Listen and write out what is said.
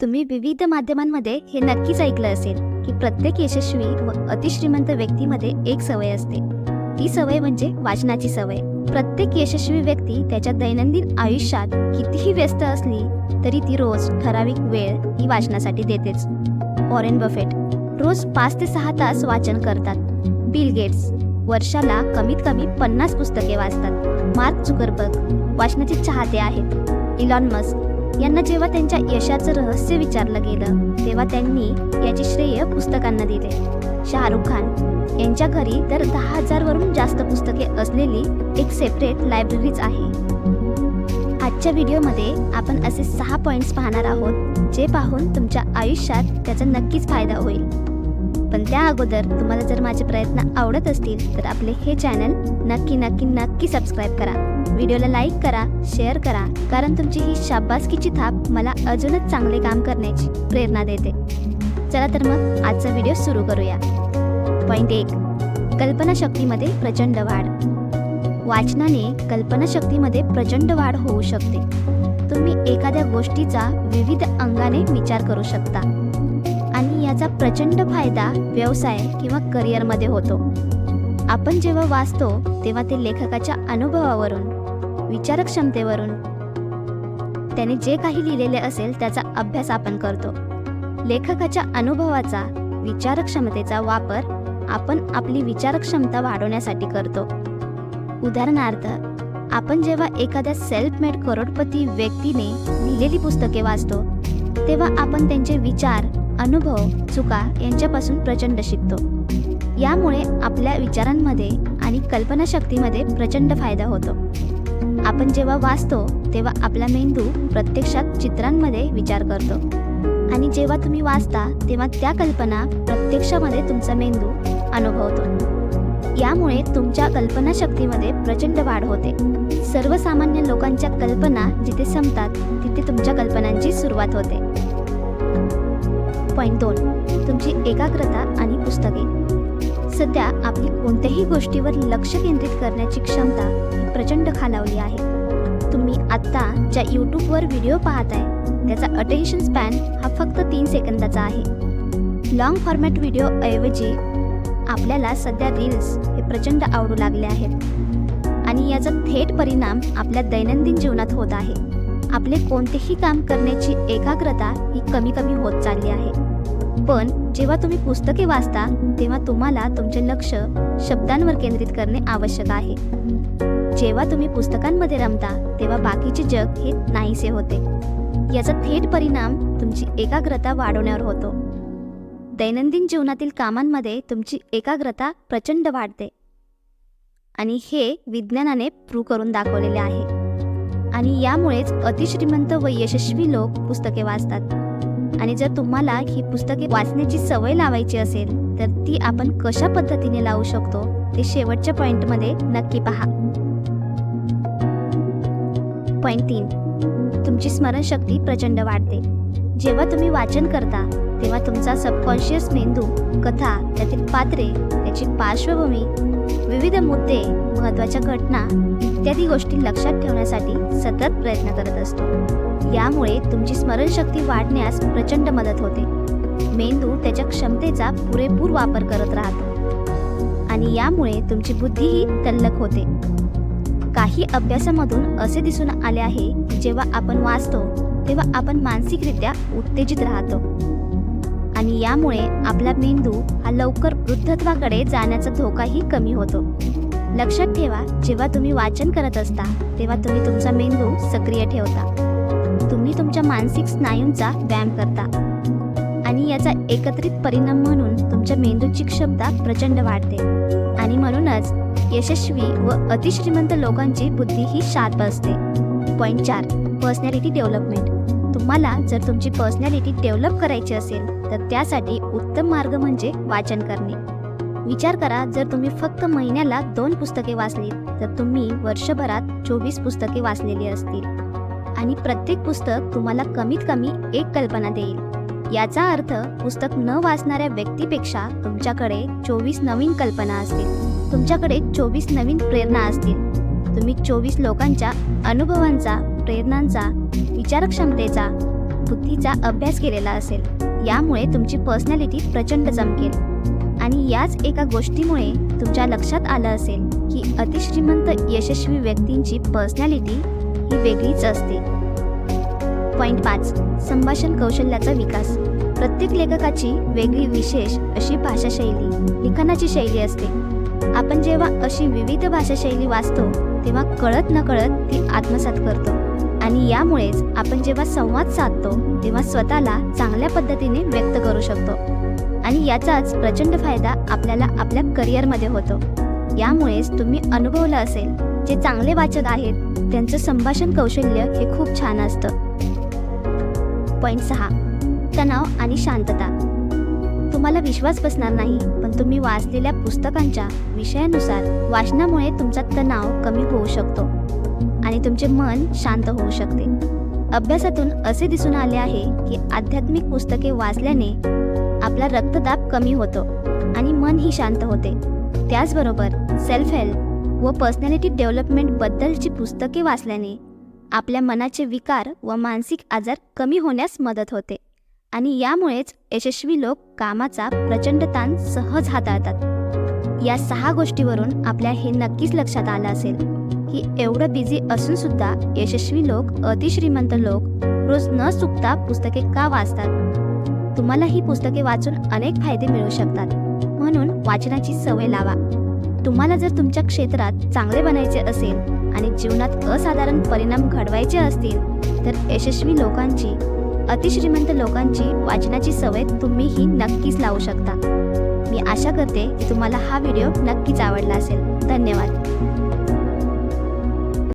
तुम्ही विविध माध्यमांमध्ये हे नक्कीच ऐकलं असेल की प्रत्येक यशस्वी व अतिश्रीमंत व्यक्तीमध्ये एक सवय असते. ती सवय म्हणजे वाचनाची सवय. प्रत्येक यशस्वी व्यक्ती त्याच्या दैनंदिन आयुष्यात कितीही व्यस्त असली तरी ती रोज ठराविक वेळ ही वाचनासाठी देतेच. ऑरेन बफेट रोज पाच ते सहा तास वाचन करतात. बिल गेट्स वर्षाला कमीत कमी पन्नास पुस्तके वाचतात. मार्क झुकरबर्ग वाचनाचे चाहते आहेत. इलॉन मस्क यांना जेव्हा त्यांच्या यशाचं रहस्य विचारलं गेलं तेव्हा त्यांनी याचे श्रेय पुस्तकांना दिले. शाहरुख खान यांच्या घरी तर दहा हजारवरून जास्त पुस्तके असलेली एक सेपरेट लायब्ररीच आहे. आजच्या व्हिडिओमध्ये आपण असे सहा पॉईंट्स पाहणार आहोत जे पाहून तुमच्या आयुष्यात त्याचा नक्कीच फायदा होईल. पण त्या अगोदर तुम्हाला जर माझे प्रयत्न आवडत असतील तर आपले हे चॅनल नक्की नक्की नक्की सबस्क्राईब करा. व्हिडिओला लाईक करा शेअर करा कारण तुमची ही शाबासकीची थाप मला अजूनच चांगले काम करण्याची प्रेरणा देते. चला तर मग आजचा व्हिडिओ सुरू करूया. पॉईंट एक. कल्पनाशक्तीमध्ये प्रचंड वाढ. वाचनाने कल्पनाशक्तीमध्ये प्रचंड वाढ होऊ शकते. तुम्ही एखाद्या गोष्टीचा विविध अंगाने विचार करू शकता. आणि याचा प्रचंड फायदा व्यवसाय किंवा करिअरमध्ये होतो. आपण जेव्हा वाचतो तेव्हा ते लेखकाच्या अनुभवावरून विचारक क्षमतेवरून त्याने जे काही लिहिलेले असेल त्याचा अभ्यास आपण करतो. लेखकाच्या अनुभवाचा विचारक क्षमतेचा वापर आपण आपली विचारक क्षमता वाढवण्यासाठी करतो. उदाहरणार्थ आपण जेव्हा एखाद्या सेल्फ मेड करोडपती व्यक्तीने लिहिलेली पुस्तके वाचतो तेव्हा आपण त्यांचे विचार अनुभव चुका यांच्यापासून प्रचंड शिकतो. यामुळे आपल्या विचारांमध्ये आणि कल्पनाशक्तीमध्ये प्रचंड फायदा होतो. आपण जेव्हा वाचतो तेव्हा आपला मेंदू प्रत्यक्षात चित्रांमध्ये विचार करतो. आणि जेव्हा तुम्ही वाचता तेव्हा त्या कल्पना प्रत्यक्षामध्ये तुमचा मेंदू अनुभवतो. यामुळे तुमच्या कल्पनाशक्तीमध्ये प्रचंड वाढ होते. सर्वसामान्य लोकांच्या कल्पना जिथे संपतात तिथे तुमच्या कल्पनांची सुरुवात होते. पॉईंट दोन. तुमची एकाग्रता आणि पुस्तके. सध्या आपली कोणत्याही गोष्टीवर लक्ष केंद्रित करण्याची क्षमता ही प्रचंड खालावली आहे. तुम्ही आत्ता ज्या यूट्यूबवर व्हिडिओ पाहताय त्याचा अटेन्शन स्पॅन हा फक्त तीन सेकंदाचा आहे. लॉंग फॉर्मॅट व्हिडिओ ऐवजी आपल्याला सध्या रील्स हे प्रचंड आवडू लागले आहेत. आणि याचा थेट परिणाम आपल्या दैनंदिन जीवनात होत आहे. आपले कोणतेही काम करण्याची एकाग्रता ही कमी कमी होत चालली आहे. पण जेव्हा तुम्ही पुस्तके वाचता तेव्हा तुम्हाला तुमचे लक्ष शब्दांवर केंद्रित करणे आवश्यक आहे. जेव्हा तुम्ही पुस्तकांमध्ये रमता तेव्हा बाकीचे जग हे नाहीसे होते. याचा थेट परिणाम तुमची एकाग्रता वाढवण्यावर होतो. दैनंदिन जीवनातील कामांमध्ये तुमची एकाग्रता प्रचंड वाढते. आणि हे विज्ञानाने प्रूव्ह करून दाखवलेले आहे. आणि यामुळेच अतिश्रीमंत व यशस्वी लोक पुस्तके वाचतात. आणि जर तुम्हाला ही पुस्तके वाचण्याची सवय लावायची असेल तर ती आपण कशा पद्धतीने लावू शकतो ते शेवटच्या पॉईंटमध्ये नक्की पहा. पॉइंट तीन. तुमची स्मरणशक्ती प्रचंड वाढते. जेव्हा तुम्ही वाचन करता तेव्हा तुमचा सबकॉन्शियस मेंदू कथा त्यातील पात्रे त्याची पार्श्वभूमी विविध मुद्दे महत्त्वाच्या घटना इत्यादी गोष्टी लक्षात ठेवण्यासाठी सतत प्रयत्न करत असतो. यामुळे तुमची स्मरणशक्ती वाढण्यास प्रचंड मदत होते. मेंदू त्याच्या क्षमतेचा पुरेपूर वापर करत राहतो. आणि यामुळे तुमची बुद्धीही तल्लक होते. काही अभ्यासामधून असे दिसून आले आहे की जेव्हा आपण वाचतो तेव्हा आपण मानसिकरित्या उत्तेजित राहतो. आणि यामुळे आपला मेंदू हा लवकर वृद्धत्वाकडे जाण्याचा धोकाही कमी होतो. लक्षात ठेवा जेव्हा तुम्ही वाचन करत असता तेव्हा तुम्ही तुमचा मेंदू सक्रिय ठेवता. तुम्ही तुमच्या मानसिक स्नायूंचा व्यायाम करता. आणि याचा एकत्रित परिणाम म्हणून तुमच्या मेंदूची क्षमता प्रचंड वाढते. आणि म्हणूनच यशस्वी व अतिश्रीमंत लोकांची बुद्धी ही शार्प असते. पॉईंट चार पर्सनॅलिटी डेव्हलपमेंट. तुम्हाला जर तुमची पर्सनॅलिटी डेव्हलप करायची असेल तर त्यासाठी उत्तम मार्ग म्हणजे वाचन करणे. विचार करा जर तुम्ही फक्त महिन्याला दोन पुस्तके वाचली तर तुम्ही वर्षभरात चोवीस पुस्तके वाचलेली असतील. आणि प्रत्येक पुस्तक तुम्हाला कमीत कमी एक कल्पना देईल. याचा अर्थ पुस्तक न वाचणाऱ्या व्यक्तीपेक्षा तुमच्याकडे चोवीस नवीन कल्पना असतील. तुमच्याकडे चोवीस नवीन प्रेरणा असतील. तुम्ही चोवीस लोकांच्या अनुभवांचा प्रेरणांचा विचारक्षमतेचा बुद्धीचा अभ्यास केलेला असेल. यामुळे तुमची पर्सनॅलिटी प्रचंड चमकेल. आणि याच एका गोष्टीमुळे तुमच्या लक्षात आलं असेल की अतिश्रीमंत यशस्वी व्यक्तींची पर्सनॅलिटी ही वेगळीच असते. पॉईंट पाच. संभाषण कौशल्याचा विकास. प्रत्येक लेखकाची वेगळी विशेष अशी भाषाशैली लिखाणाची शैली असते. आपण जेव्हा अशी विविध भाषाशैली वाचतो तेव्हा कळत न कळत ती आत्मसात करतो. आणि यामुळेच आपण जेव्हा संवाद साधतो तेव्हा स्वतःला चांगल्या पद्धतीने व्यक्त करू शकतो. आणि याचाच प्रचंड फायदा आपल्याला आपल्या करिअरमध्ये होतो. यामुळेच तुम्ही अनुभवलं असेल जे चांगले वाचक आहेत त्यांचं संभाषण कौशल्य हे खूप छान असतं. पॉईंट सहा. तणाव आणि शांतता. तुम्हाला विश्वास बसणार नाही पण तुम्ही वाचलेल्या पुस्तकांच्या विषयानुसार वाचनामुळे तुमचा तणाव कमी होऊ शकतो. आणि तुमचे मन शांत होऊ शकते. अभ्यासातून असे दिसून आले आहे की आध्यात्मिक पुस्तके वाचल्याने आपला रक्तदाब कमी होतो आणि मनही शांत होते. त्याचबरोबर सेल्फ हेल्प व पर्सनॅलिटी डेव्हलपमेंट बद्दलची पुस्तके वाचल्याने आपल्या मनाचे विकार व मानसिक आजार कमी होण्यास मदत होते आणि यामुळेच यशस्वी लोक कामाचा प्रचंड ताण सहज हाताळतात. या सहा गोष्टीवरून आपल्या हे नक्कीच लक्षात आलं असेल. की एवढं बिझी असून सुद्धा यशस्वी लोक अतिश्रीमंत लोक रोज न चुकता पुस्तके का वाचतात? तुम्हाला ही पुस्तके वाचून अनेक फायदे मिळू शकतात. म्हणून वाचनाची सवय लावा. तुम्हाला जर तुमच्या क्षेत्रात चांगले बनायचे असेल आणि जीवनात असाधारण परिणाम घडवायचे असतील तर यशस्वी लोकांची अतिश्रीमंत लोकांची वाचनाची सवय तुम्हीही नक्कीच लावू शकता. मी आशा करते की तुम्हाला हा व्हिडिओ नक्कीच आवडला असेल. धन्यवाद.